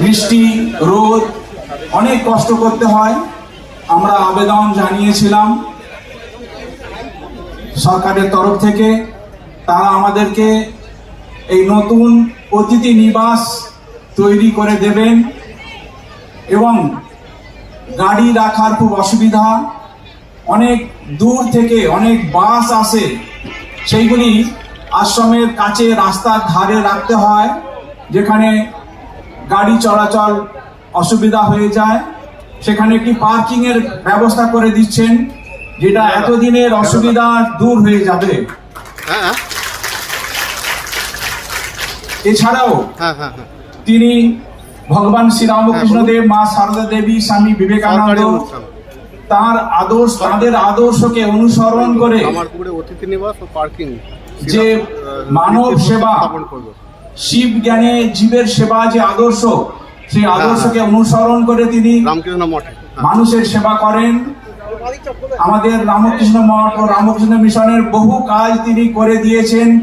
বৃষ্টি, রোদ, অনেক কষ্ট করতে হয়। আমরা আবেদন জানিয়েছিলাম সরকারের তরফ থেকে। তারা আমাদেরকে এই নতুন অতিথি নিবাস তৈরি করে দেবেন এবং গাড়ি রাখার খুব অসুবিধা। অনেক দূর থেকে অনেক বাস আসে। সেইগুলি আশ্রমের কাছে রাস্তার ধারে রাখতে হয়। যেখানে গাড়ি চলাচল অসুবিধা হয়ে যায় সেখানে একটি পার্কিং এর ব্যবস্থা করে দিচ্ছেন যেটা এতদিনের অসুবিধা দূর হয়ে যাবে। হ্যাঁ হ্যাঁ। এছাড়াও হ্যাঁ হ্যাঁ হ্যাঁ। তিনি ভগবান শ্রীরামকৃষ্ণ দেব মা সারদা দেবী স্বামী বিবেকানন্দ তার আদর্শ তাদের আদর্শকে অনুসরণ করে আমার অতিথি নিবাস ও পার্কিং। যে মানব সেবা শিব জ্ঞানে জীবের সেবা যে আদর্শ সেই আদর্শকে অনুসরণ করে তিনি রামকৃষ্ণ মঠে। হ্যাঁ। মানুষের সেবা করেন। আমাদের রামকৃষ্ণ মঠ ও রামকৃষ্ণ মিশনের বহু কাজ তিনি করে দিয়েছেন।